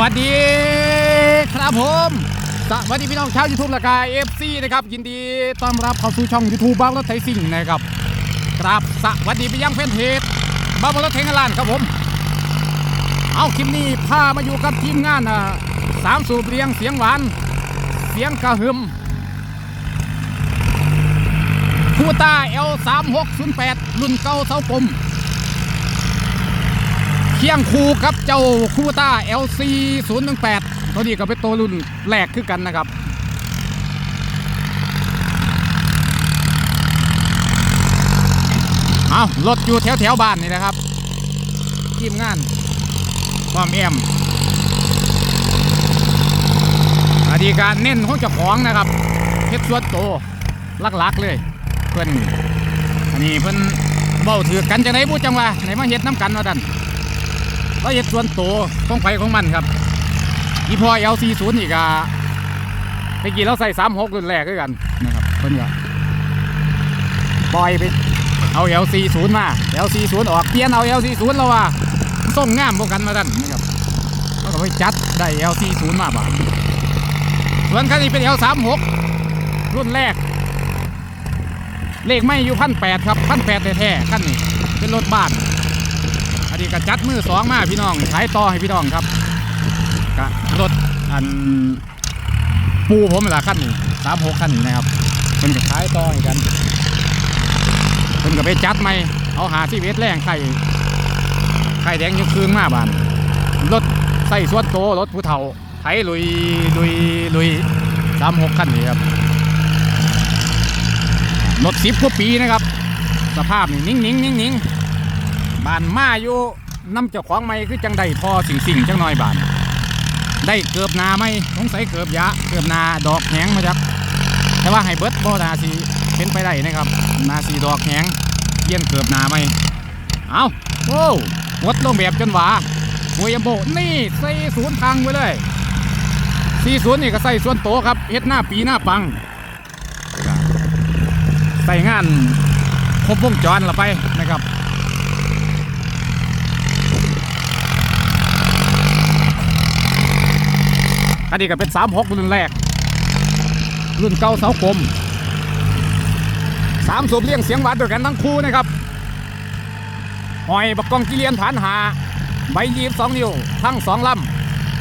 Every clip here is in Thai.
วัสดีครับผม สวัสดีพี่น้องชาวยูทูบละกาเอฟซีนะครับ ยินดีต้อนรับเข้าสู่ช่องยูทูบบ้ารถไถสิ่งนะครับกราบสวัสดีไปยังแฟนเพจบ้ารถเทงลานครับผม เอาคลิปนี้พามาอยู่กับทีมงานอะสามสูบเรียงเสียงหวาน เสียงกระหึ่มคูต้า L 3 6 0 8รุ่นเก่าเสาปม เคียงคู่กับเจ้าคูต้า LC 0 1 8ตัวนี้ก็เป็นตัวรุ่นแรกคือกันนะครับเอารถอยู่แถวแถวบ้านนี่นะครับทีมงานความเอ็มอดีการเน้นของเจ้าของนะครับเฮ็ดส่วนโตวหลักๆเลยเพื่อนอันนี้เพื่อนเบ้าถือกันจังไดบูจังว่าไหนมาเฮ็ดน้ำกันว่าดัน ก็เฮ็ดส่วนโตของไฟของมันครับอีพอ L40 อีกอะไปกี่เราใส่36รุ่นแรกด้วยกันนะครับเพิ่อนก็ปล่อยไปเอา L40 มา L40 ออกเปลี่ยนเอา L40 แล้วว่าส่งงามพวกกันมาดันนะครับแล้วก็ไปจัดได้ L40 มาบ่าส่วนคันนี้เป็น L36 รุ่นแรก เลขไม่อยู่พันแปดครับพันแปดแท้ๆคันนี้เป็นรถบ้าน อันนี้ก็จัดมือสองมาพี่น้องขายต่อให้พี่น้องครับกะรถอันปูผมเวลาขั้นนี้สามหกขั้นนี้นะครับเพิ่นก็ขายต่อให้กันเพิ่นก็ไปจัดใหม่เอาหาที่เวทแรงไข่ไข่แดงยกคืนมาบานรถใส่ส่วนโตรถผู้เฒ่าไถลุยลุยลุยสามหกขั้นนี้ครับรถสิบกว่าปีนะครับ สภาพนี่นิ่งนิ่งนิ่งนิ่ง บานมาอยู่น้ำเจ้าของไม่คือจังได้พอสิ่งสิ่งจังน้อยบาน ได้เกือบนาไหมสงสัยเกือบยะเกือบนาดอกแหงมาจากแต่ว่าให้เบิร์ดบ่นาสีเป็นไปได้นะครับ นาสีดอกแหงเยี่ยนเกือบนาไหมเอาโอ้วดลงแบบจนหวาหวยยมโบนี่ใส่ศูนย์ทางไว้เลยสี่ศูนย์นี่ก็ใส่ส่วนโตครับเฮ็ดหน้าปีหน้าปังใส่งานครบวงจรละไปนะครับ อันนี้ก็เป็น36รุ่นแรก รุ่นเก่าเสากลมสามสูบเลี้ยงเสียงหวานด้วยกันทั้งคู่นะครับหอยบักกองกิเลียนฐานหาใบยีบสองนิ้วทั้งสองล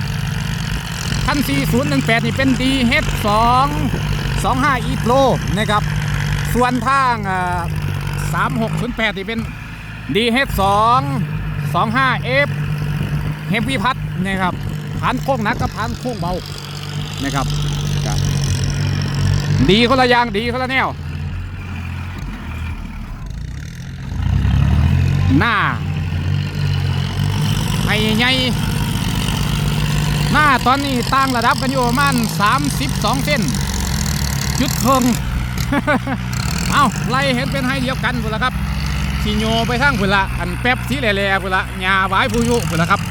ำคัน4018นี่เป็น DH2 25 E Pro นะครับ ส่วนทางเอ่อ3608นี่เป็น DH2 25F เฮฟวีพัดนะครับ ผ่านโค้งหนักกับผ่านโค้งเบานะครับดีคนละอย่างดีคนละแนว หน้าไอ้ใหญ่หน้าตอนนี้ตั้งระดับกันอยู่ประมาณ32 เส้นจุดเคิงเอาไล่เห็นเป็นให้เดียวกันพุ่นละครับสีโยไปทางพุ่นละอันแป๊บสีแหล่ๆพุ่นละหญ้าหวายผู้ยุพุ่นละครับ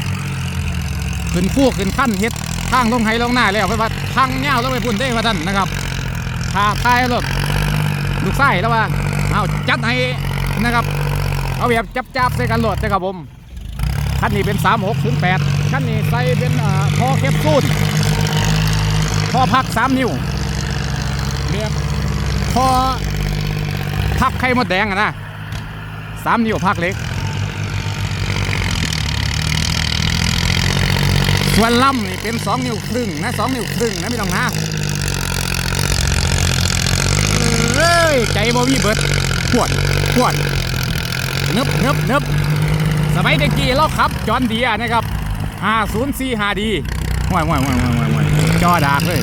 ขึ้นฟูกขึ้นขั้นเฮ็ดทางลงไห้ลงหน้าแล้วเพราะว่าทางเงาวลงไปพุ่นได้ว่าท่านนะครับทาทายรถลูกไส้แล้วว่าเอาจัดให้นะครับ เอาแบบจับจับๆใส่กันรถนะครับผมคันนี้เป็น 3 6ถึง8คันนี้ใส่เป็นเอ่อพอแคปซูลพอพัก 3 นิ้วแบบพอพักไข่มดแดงอะนะ 3 นิ้วพักเล็ก ส่วนลำนี่เป็นสองนิ้วครึ่งนะสองนิ้วครึ่งนะไม่ต้องนะเอ้ยใจบ่มีเบิดขวดขวดเนึบนึบนึบสมัยเด็กกี้เราขับจอนเดียนะครับ504 5ดีห่วยห่วยห่วยห่วยห่วยห่วยจอดากเลย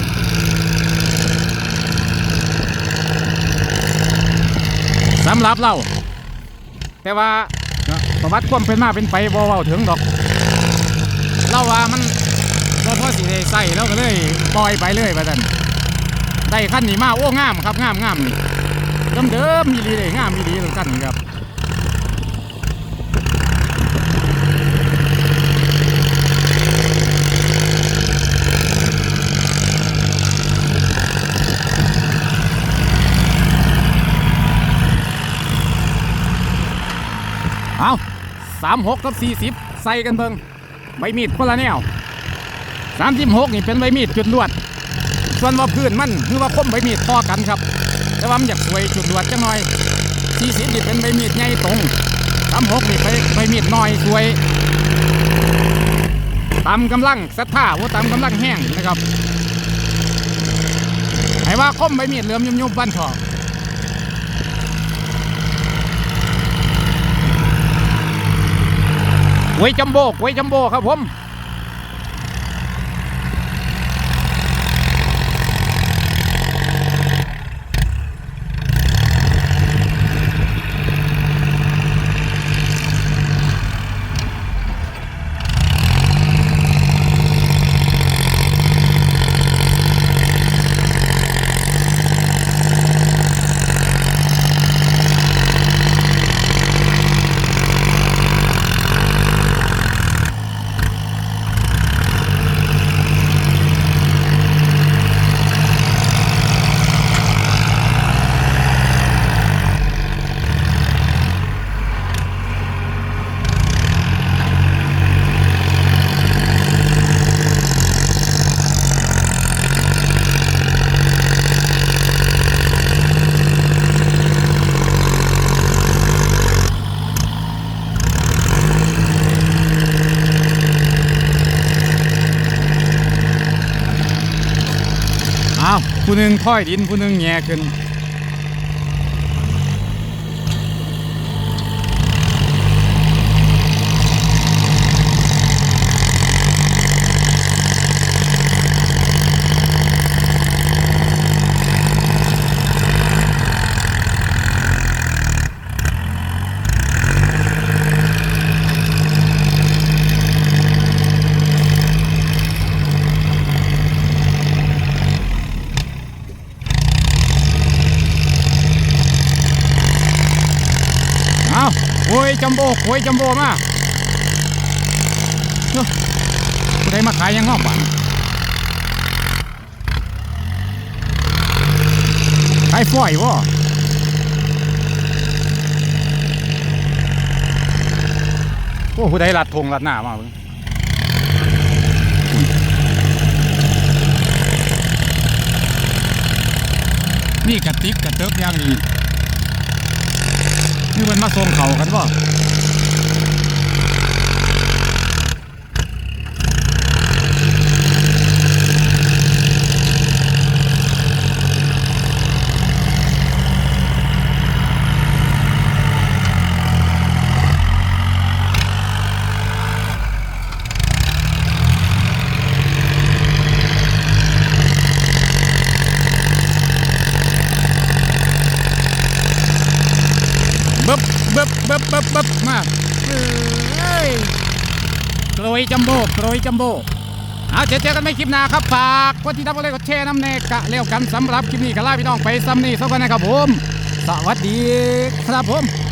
สำหรับเรา แต่ว่าประวัติความเป็นมาเป็นไปบ่เว้าถึงดอก เราว่ามัน บ่พอสิได้ใส่แล้วก็เลยปล่อยไปเลยว่าซั่นได้ขั้นนี้มาโอ้งามครับงามงามนี่เดิมเดิมมีดีเลยงามมีดีตรงขั้นนี้ครับเอาสามหกกับสี่สิบใส่กันเบิ่งใบมีดคนละแนว สามสิบหกนี่เป็นใบมีดจุดลวด ส่วนว่าพื้นมันคือว่าคมใบมีดพอกันครับ แต่ว่ามันอยากสวยจุดลวดจังหน่อยสี่สิบนี่เป็นใบมีดใหญ่ตรงสามหกนี่ใบใบมีดน้อยสวยตามกำลังศรัทธาว่าตามกำลังแห้งนะครับให้ว่าคมใบมีดเหลือมยุ่มๆบ้านทองไว้จัมโบ้ไว้จัมโบ้ครับผม ผู้หนึ่งถ้อยดินผู้หนึ่งแง่ขึ้น เอา โอ้ยจัมโบ้โอ้ยจัมโบ้มาเฮ้ยผู้ใดมาขายยังงอกบันขายฝอยวะโอ้ผู้ใดลัดทงลัดหน้ามาเบิ่งนี่กระติกกระเติกอย่างนี้นี่ มาส่งเขากันบ่เบิบบึบบึบบึบมาเอ้ยกรวยจัมโบ้กรวยจัมโบ้เอาเจอกันไม่คลิปหน้าครับฝากกดติดตามกดไลค์กดแชร์น้ำแน่กะเร็วกันสำหรับคลิปนี้ก็ลาพี่น้องไปซ้ำนี่สักวันนะครับผม สวัสดีครับผม